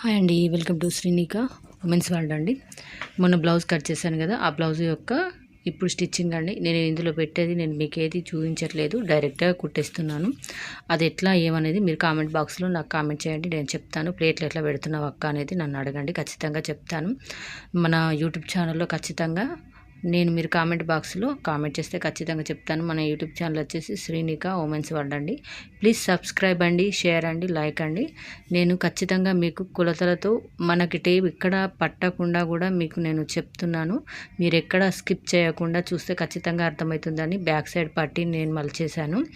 Hi అండి welcome to Srinika women's world అండి. మొన్న బ్లౌజ్ కట్ చేశాను కదా ఆ బ్లౌజ్ యొక్క ఇప్పుడు స్టిచ్చింగ్ అండి. నేను ఇందులో పెట్టేది నేను మీకు ఏది చూపించట్లేదు డైరెక్ట్గా కుట్టేస్తున్నాను. అది ఎట్లా ఏమనేది మీరు కామెంట్ బాక్స్లో నాకు కామెంట్ చేయండి నేను చెప్తాను. ప్లేట్లు ఎట్లా పెడుతున్నావు అక్క అనేది నన్ను అడగండి ఖచ్చితంగా చెప్తాను. మన యూట్యూబ్ ఛానల్లో ఖచ్చితంగా నేను మీరు కామెంట్ బాక్స్లో కామెంట్ చేస్తే ఖచ్చితంగా చెప్తాను. మన యూట్యూబ్ ఛానల్ వచ్చేసి శ్రీనిక ఉమెన్స్ వర్డ్ అండి. ప్లీజ్ సబ్స్క్రైబ్ అండి షేర్ అండి లైక్ అండి. నేను ఖచ్చితంగా మీకు కులతలతో మనకి టేప్ ఇక్కడ పట్టకుండా కూడా మీకు నేను చెప్తున్నాను. మీరు ఎక్కడ స్కిప్ చేయకుండా చూస్తే ఖచ్చితంగా అర్థమవుతుందని బ్యాక్ సైడ్ పట్టి నేను మళ్ళీ చేశాను.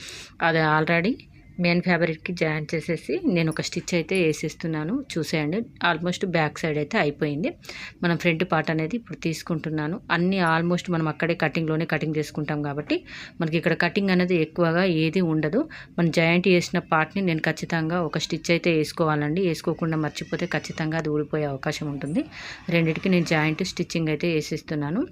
అది ఆల్రెడీ మెయిన్ ఫ్యాబ్రిక్కి జాయిన్ చేసేసి నేను ఒక స్టిచ్ అయితే వేసేస్తున్నాను. చూసేయండి. ఆల్మోస్ట్ బ్యాక్ సైడ్ అయితే అయిపోయింది. మనం ఫ్రంట్ పార్ట్ అనేది ఇప్పుడు తీసుకుంటున్నాను. అన్నీ ఆల్మోస్ట్ మనం అక్కడే కటింగ్లోనే కటింగ్ చేసుకుంటాం కాబట్టి మనకి ఇక్కడ కటింగ్ అనేది ఎక్కువగా ఏది ఉండదు. మనం జాయింట్ వేసిన పార్ట్ని నేను ఖచ్చితంగా ఒక స్టిచ్ అయితే వేసుకోవాలండి. వేసుకోకుండా మర్చిపోతే ఖచ్చితంగా అది ఊడిపోయే అవకాశం ఉంటుంది. రెండింటికి నేను జాయింట్ స్టిచ్చింగ్ అయితే వేసేస్తున్నాను.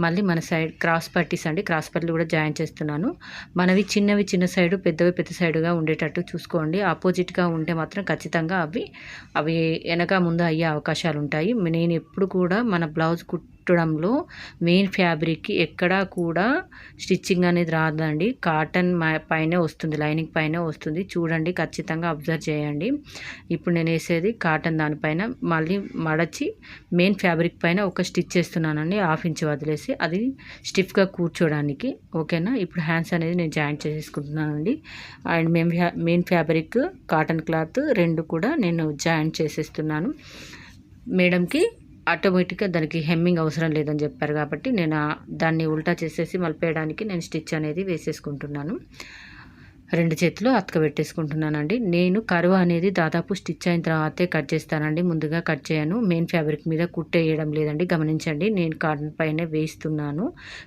మళ్ళీ మన సైడ్ క్రాస్ పట్టీస్ అండి. క్రాస్ పట్టీలు కూడా జాయిన్ చేస్తున్నాను. మనవి చిన్నవి చిన్న సైడు పెద్దవి పెద్ద సైడుగా ఉండేటట్టు చూసుకోండి. ఆపోజిట్గా ఉంటే మాత్రం ఖచ్చితంగా అవి అవి వెనక ముందు అయ్యే అవకాశాలు ఉంటాయి నేను ఎప్పుడు కూడా మన బ్లౌజ్ కుట్ కుట్టడంలో మెయిన్ ఫ్యాబ్రిక్కి ఎక్కడా కూడా స్టిచ్చింగ్ అనేది రాదండి. కాటన్ పైనే వస్తుంది లైనింగ్ పైన వస్తుంది. చూడండి ఖచ్చితంగా అబ్జర్వ్ చేయండి. ఇప్పుడు నేను వేసేది కాటన్ దానిపైన. మళ్ళీ మడచి మెయిన్ ఫ్యాబ్రిక్ పైన ఒక స్టిచ్ చేస్తున్నానండి. హాఫ్ ఇంచ్ వదిలేసి అది స్టిఫ్గా కూర్చోడానికి. ఓకేనా? ఇప్పుడు హ్యాండ్స్ అనేది నేను joint చేసేసుకుంటున్నానండి. And main main fabric cotton cloth రెండు కూడా నేను జాయింట్ చేసేస్తున్నాను. మేడంకి ఆటోమేటిక్గా దానికి హెమ్మింగ్ అవసరం లేదని చెప్పారు కాబట్టి నేను దాన్ని ఉల్టా చేసేసి మలిపేయడానికి నేను స్టిచ్ అనేది వేసేసుకుంటున్నాను. రెండు చేతులు అతక పెట్టేసుకుంటున్నానండి. నేను కరువు అనేది దాదాపు స్టిచ్ అయిన తర్వాతే కట్ చేస్తానండి. ముందుగా కట్ చేయను. మెయిన్ ఫ్యాబ్రిక్ మీద కుట్టేయడం లేదండి. గమనించండి. నేను కాటన్ పైనే వేస్తున్నాను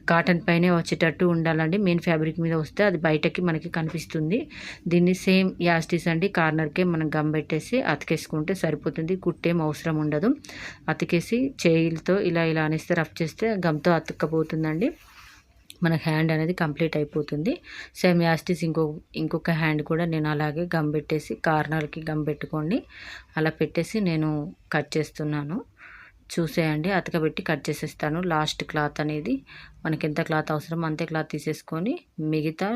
కాటన్ పైనే వచ్చేటట్టు ఉండాలండి. మెయిన్ ఫ్యాబ్రిక్ మీద వస్తే అది బయటకి మనకి కనిపిస్తుంది. దీన్ని సేమ్ యాస్టిస్ అండి. కార్నర్కే మనం గమ్ పెట్టేసి అతికేసుకుంటే సరిపోతుంది. కుట్టేం అవసరం ఉండదు. అతికేసి చేయిలతో ఇలా ఇలా అనేస్తే రఫ్ చేస్తే గమ్తో అతుక్కపోతుందండి. మన హ్యాండ్ అనేది కంప్లీట్ అయిపోతుంది. సేమ్ యాస్టిస్ ఇంకో ఇంకొక హ్యాండ్ కూడా నేను అలాగే గమ్ పెట్టేసి కార్నర్కి గమ్ పెట్టుకోండి. అలా పెట్టేసి నేను కట్ చేస్తున్నాను. చూసేయండి. అతకబెట్టి కట్ చేసేస్తాను. లాస్ట్ క్లాత్ అనేది మనకి ఎంత క్లాత్ అవసరం అంతే క్లాత్ తీసేసుకొని మిగతా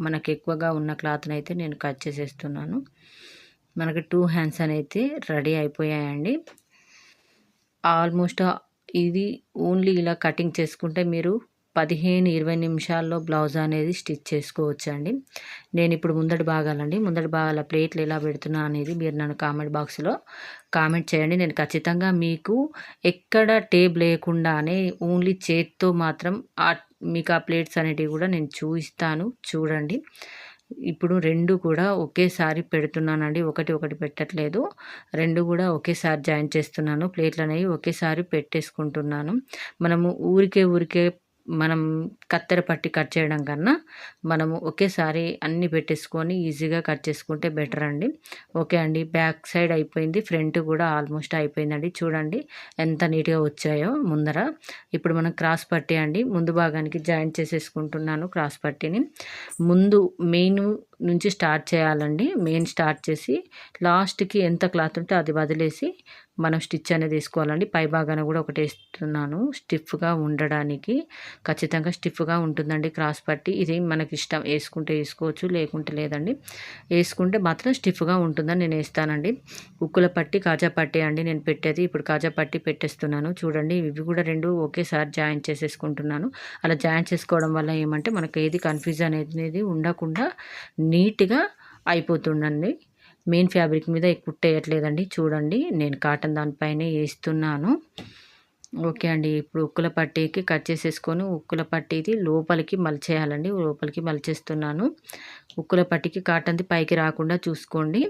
మనకి ఎక్కువగా ఉన్న క్లాత్ని అయితే నేను కట్ చేసేస్తున్నాను. మనకి టూ హ్యాండ్స్ అనేది రెడీ అయిపోయాయండి. ఆల్మోస్ట్ ఇది ఓన్లీ ఇలా కటింగ్ చేసుకుంటే మీరు పదిహేను ఇరవై నిమిషాల్లో బ్లౌజ్ అనేది స్టిచ్ చేసుకోవచ్చు అండి నేను ఇప్పుడు ముందటి భాగాలండి. ముందటి భాగాల ప్లేట్లు ఎలా పెడుతున్నా అనేది మీరు నన్ను కామెంట్ బాక్స్లో కామెంట్ చేయండి. నేను ఖచ్చితంగా మీకు ఎక్కడ టేబ్ లేకుండానే ఓన్లీ చేత్తో మాత్రం మీకు ఆ ప్లేట్స్ అనేటివి కూడా నేను చూపిస్తాను. చూడండి. ఇప్పుడు రెండు కూడా ఒకేసారి పెడుతున్నానండి. ఒకటి ఒకటి పెట్టట్లేదు. రెండు కూడా ఒకేసారి జాయిన్ చేస్తున్నాను. ప్లేట్లు అనేవి ఒకేసారి పెట్టేసుకుంటున్నాను. మనము ఊరికే ఊరికే మనం కత్తెర పట్టి కట్ చేయడం కన్నా మనము ఒకేసారి అన్నీ పెట్టేసుకొని ఈజీగా కట్ చేసుకుంటే బెటర్ అండి. ఓకే అండి బ్యాక్ సైడ్ అయిపోయింది ఫ్రంట్ కూడా ఆల్మోస్ట్ అయిపోయిందండి. చూడండి ఎంత నీట్గా వచ్చాయో ముందర. ఇప్పుడు మనం క్రాస్ పట్టి అండి ముందు భాగానికి జాయింట్ చేసేసుకుంటున్నాను క్రాస్ పట్టిని. ముందు మెయిన్ నుంచి స్టార్ట్ చేయాలండి. మెయిన్ స్టార్ట్ చేసి లాస్ట్కి ఎంత క్లాత్ ఉంటే అది వదిలేసి మనం స్టిచ్ అనేది వేసుకోవాలండి. పై భాగాన కూడా ఒకటి వేస్తున్నాను. స్టిఫ్గా ఉండడానికి ఖచ్చితంగా స్టిఫ్గా ఉంటుందండి క్రాస్ పట్టి. ఇది మనకి ఇష్టం. వేసుకుంటే వేసుకోవచ్చు లేకుంటే లేదండి. వేసుకుంటే మాత్రం స్టిఫ్గా ఉంటుందని నేను వేస్తానండి. ఉక్కుల పట్టి కాజా పట్టి అండి నేను పెట్టేది. ఇప్పుడు కాజా పట్టి పెట్టేస్తున్నాను. చూడండి ఇవి కూడా రెండు ఒకేసారి జాయిన్ చేసేసుకుంటున్నాను. అలా జాయిన్ చేసుకోవడం వల్ల ఏమంటే మనకు ఏది కన్ఫ్యూజన్ అనేది ఉండకుండా నీట్గా అయిపోతుండండి మెయిన్ ఫ్యాబ్రిక్ మీద కుట్టేయట్లేదండి. చూడండి నేను కాటన్ దానిపైనే వేస్తున్నాను ఓకే అండి ఇప్పుడు ఉక్కుల పట్టీకి కట్ చేసేసుకొని ఉక్కుల పట్టీది లోపలికి మలిచేయాలండి. లోపలికి మలిచేస్తున్నాను. ఉక్కుల పట్టీకి కాటన్ది పైకి రాకుండా చూసుకోండి.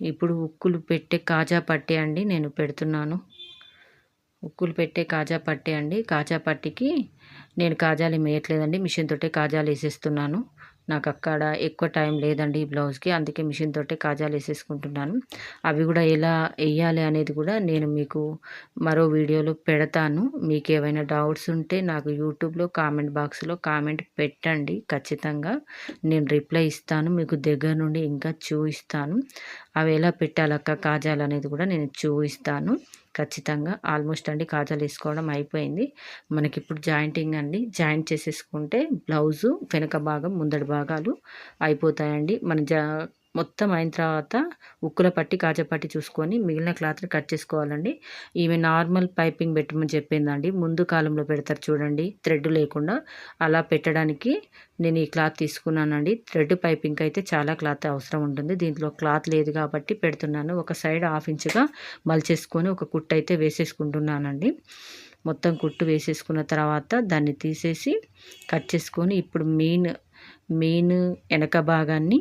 ఇప్పుడు ఉక్కులు పెట్టే కాజా పట్టీ అండి నేను పెడుతున్నాను. ఉక్కులు పెట్టే కాజా పట్టి అండి. కాజా పట్టికి నేను కాజాలు వేయట్లేదండి మిషన్ తోటే కాజాలు వేసేస్తున్నాను. నాకు అక్కడ ఎక్కువ టైం లేదండి ఈ బ్లౌజ్కి. అందుకే మిషన్ తోటే కాజాలు వేసేసుకుంటున్నాను. అవి కూడా ఎలా వేయాలి అనేది కూడా నేను మీకు మరో వీడియోలో పెడతాను. మీకు ఏవైనా డౌట్స్ ఉంటే నాకు యూట్యూబ్లో కామెంట్ బాక్స్లో కామెంట్ పెట్టండి. ఖచ్చితంగా నేను రిప్లై ఇస్తాను. మీకు దగ్గర నుండి ఇంకా చూపిస్తాను. అవి ఎలా పెట్టాలక్క కాజాలు అనేది కూడా నేను చూపిస్తాను. ఖచ్చితంగా ఆల్మోస్ట్ అండి కాజాలు వేసుకోవడం అయిపోయింది. మనకి ఇప్పుడు జాయింటింగ్ అండి. జాయింట్ చేసేసుకుంటే బ్లౌజు వెనక భాగం ముందడి భాగాలు అయిపోతాయండి. మన జా మొత్తం అయిన తర్వాత ఉక్కుల పట్టి కాజపట్టి చూసుకొని మిగిలిన క్లాత్ని కట్ చేసుకోవాలండి. ఈమె నార్మల్ పైపింగ్ పెట్టమని చెప్పిందండి. ముందు కాలంలో పెడతారు చూడండి. థ్రెడ్ లేకుండా అలా పెట్టడానికి నేను ఈ క్లాత్ తీసుకున్నానండి. థ్రెడ్ పైపింగ్కి అయితే చాలా క్లాత్ అవసరం ఉంటుంది. దీంట్లో క్లాత్ లేదు కాబట్టి పెడుతున్నాను. ఒక సైడ్ హాఫ్ ఇంచుగా మలిచేసుకొని ఒక కుట్టు అయితే వేసేసుకుంటున్నానండి. మొత్తం కుట్టు వేసేసుకున్న తర్వాత దాన్ని తీసేసి కట్ చేసుకొని ఇప్పుడు మెయిన్ మెయిన్ వెనక భాగాన్ని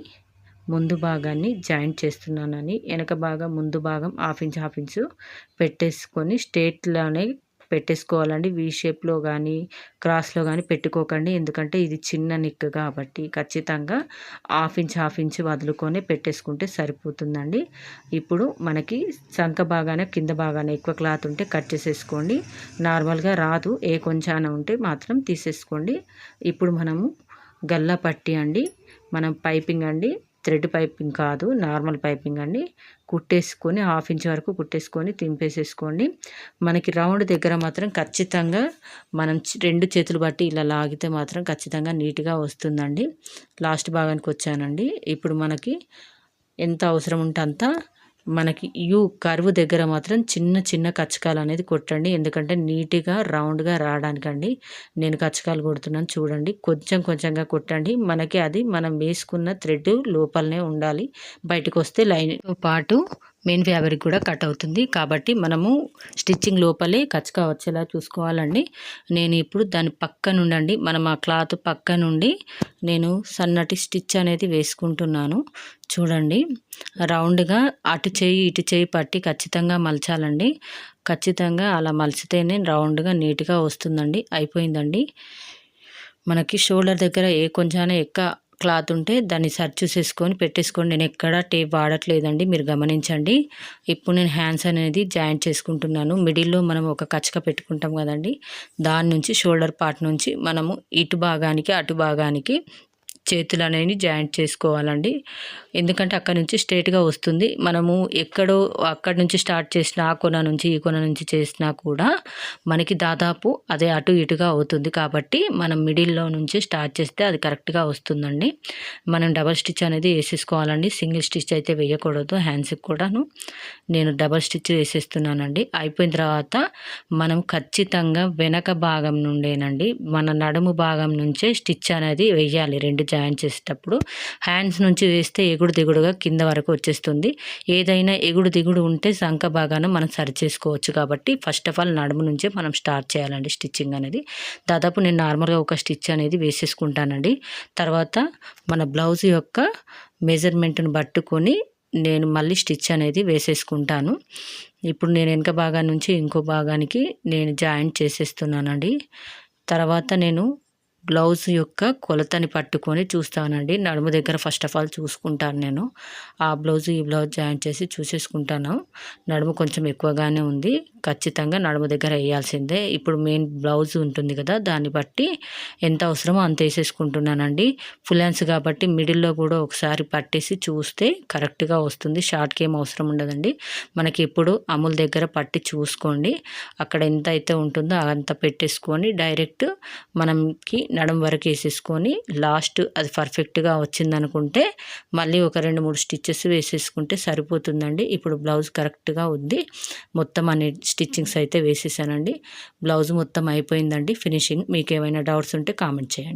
ముందు భాగాన్ని జాయింట్ చేస్తున్నానని వెనక భాగం ముందు భాగం హాఫ్ ఇంచ్ హాఫ్ ఇంచు పెట్టేసుకొని స్ట్రేట్లోనే పెట్టేసుకోవాలండి. వీ షేప్లో కానీ క్రాస్లో కానీ పెట్టుకోకండి. ఎందుకంటే ఇది చిన్న నిక్ కాబట్టి ఖచ్చితంగా హాఫ్ ఇంచ్ హాఫ్ ఇంచ్ వదులుకొని పెట్టేసుకుంటే సరిపోతుందండి. ఇప్పుడు మనకి సంఖ బాగానే కింద బాగానే ఎక్కువ క్లాత్ ఉంటే కట్ చేసేసుకోండి. నార్మల్గా రాదు. ఏ కొంచాన ఉంటే మాత్రం తీసేసుకోండి. ఇప్పుడు మనము గల్లా పట్టి అండి మనం పైపింగ్ అండి థ్రెడ్ పైపింగ్ కాదు నార్మల్ పైపింగ్ అండి. కుట్టేసుకొని హాఫ్ ఇంచ్ వరకు కుట్టేసుకొని తింపేసేసుకోండి. మనకి రౌండ్ దగ్గర మాత్రం ఖచ్చితంగా మనం రెండు చేతులు బట్టి ఇలా లాగితే మాత్రం ఖచ్చితంగా నీట్గా వస్తుందండి. లాస్ట్ భాగానికి వచ్చానండి ఇప్పుడు మనకి ఎంత అవసరం ఉంటే అంత మనకి యూ కరువు దగ్గర మాత్రం చిన్న చిన్న కచ్చకాలు అనేది కొట్టండి. ఎందుకంటే నీట్గా రౌండ్గా రావడానికండి. నేను కచ్చకాలు కొడుతున్నాను చూడండి. కొంచెం కొంచెంగా కొట్టండి. మనకి అది మనం వేసుకున్న థ్రెడ్ లోపలనే ఉండాలి. బయటకు వస్తే లైన్తో పాటు మెయిన్ ఫ్యాబ్రిక్ కూడా కట్ అవుతుంది. కాబట్టి మనము స్టిచ్చింగ్ లోపలే కచ్చక వచ్చేలా చూసుకోవాలండి. నేను ఇప్పుడు దాని పక్క నుండి మనం ఆ క్లాత్ పక్క నుండి నేను సన్నటి స్టిచ్ అనేది వేసుకుంటున్నాను. చూడండి రౌండ్గా అటు చేయి ఇటు చేయి పట్టి ఖచ్చితంగా మలచాలండి. ఖచ్చితంగా అలా మలిచితేనే రౌండ్గా నీట్గా వస్తుందండి అయిపోయిందండి. మనకి షోల్డర్ దగ్గర ఏ కొంచెం ఎక్క క్లాత్ ఉంటే దాన్ని సర్చ్ చూసేసుకొని పెట్టేసుకోండి. నేను ఎక్కడ టేప్ వాడట్లేదండి మీరు గమనించండి. ఇప్పుడు నేను హ్యాండ్స్ అనేది జాయింట్ చేసుకుంటున్నాను. మిడిల్లో మనం ఒక కచ్చక పెట్టుకుంటాం కదండి దాని నుంచి షోల్డర్ పార్ట్ నుంచి మనము ఇటు భాగానికి అటు భాగానికి చేతులు అనేవి జాయింట్ చేసుకోవాలండి. ఎందుకంటే అక్కడ నుంచి స్ట్రేట్గా వస్తుంది. మనము ఎక్కడో అక్కడి నుంచి స్టార్ట్ చేసిన ఆ కొన నుంచి ఈ కొన నుంచి చేసినా కూడా మనకి దాదాపు అదే అటు ఇటుగా అవుతుంది. కాబట్టి మనం మిడిల్లో నుంచి స్టార్ట్ చేస్తే అది కరెక్ట్గా వస్తుందండి. మనం డబల్ స్టిచ్ అనేది వేసేసుకోవాలండి. సింగిల్ స్టిచ్ అయితే వేయకూడదు. హ్యాండ్స్కి కూడాను నేను డబల్ స్టిచ్ వేసేస్తున్నానండి. అయిపోయిన తర్వాత మనం ఖచ్చితంగా వెనక భాగం నుండేనండి. మన నడుము భాగం నుంచే స్టిచ్ అనేది వేయాలి. రెండు జాయిన్ చేసేటప్పుడు హ్యాండ్స్ నుంచి వేస్తే ఎగుడు దిగుడుగా కింద వరకు వచ్చేస్తుంది. ఏదైనా ఎగుడు దిగుడు ఉంటే సంఖ భాగాన మనం సరి చేసుకోవచ్చు కాబట్టి ఫస్ట్ ఆఫ్ ఆల్ నడుము నుంచే మనం స్టార్ట్ చేయాలండి స్టిచ్చింగ్ అనేది. దాదాపు నేను నార్మల్గా ఒక స్టిచ్ అనేది వేసేసుకుంటానండి. తర్వాత మన బ్లౌజ్ యొక్క మెజర్మెంట్ని పట్టుకొని నేను మళ్ళీ స్టిచ్ అనేది వేసేసుకుంటాను. ఇప్పుడు నేను వెనక భాగం నుంచి ఇంకో భాగానికి నేను జాయింట్ చేసేస్తున్నానండి. తర్వాత నేను బ్లౌజ్ యొక్క కొలతని పట్టుకొని చూస్తానండి. నడుము దగ్గర ఫస్ట్ ఆఫ్ ఆల్ చూసుకుంటాను నేను. ఆ బ్లౌజ్ ఈ బ్లౌజ్ జాయిన్ చేసి చూసేసుకుంటాను. నడుము కొంచెం ఎక్కువగానే ఉంది. ఖచ్చితంగా నడుము దగ్గర వేయాల్సిందే. ఇప్పుడు మెయిన్ బ్లౌజ్ ఉంటుంది కదా దాన్ని బట్టి ఎంత అవసరమో అంత వేసేసుకుంటున్నానండి. ఫుల్ హ్యాండ్స్ కాబట్టి మిడిల్లో కూడా ఒకసారి పట్టేసి చూస్తే కరెక్ట్గా వస్తుంది. షార్ట్కి ఏం అవసరం ఉండదండి. మనకి ఎప్పుడు అముల్ దగ్గర పట్టి చూసుకోండి. అక్కడ ఎంత అయితే ఉంటుందో అంత పెట్టేసుకొని డైరెక్ట్ మనకి నడుము వరకు వేసేసుకొని లాస్ట్ అది పర్ఫెక్ట్గా వచ్చిందనుకుంటే మళ్ళీ ఒక రెండు మూడు స్టిచ్చెస్ వేసేసుకుంటే సరిపోతుందండి. ఇప్పుడు బ్లౌజ్ కరెక్ట్గా ఉంది. మొత్తం అనేది స్టిచ్చింగ్స్ అయితే వేసేసానండి. బ్లౌజ్ మొత్తం అయిపోయిందండి. ఫినిషింగ్. మీకు ఏమైనా డౌట్స్ ఉంటే కామెంట్ చేయండి.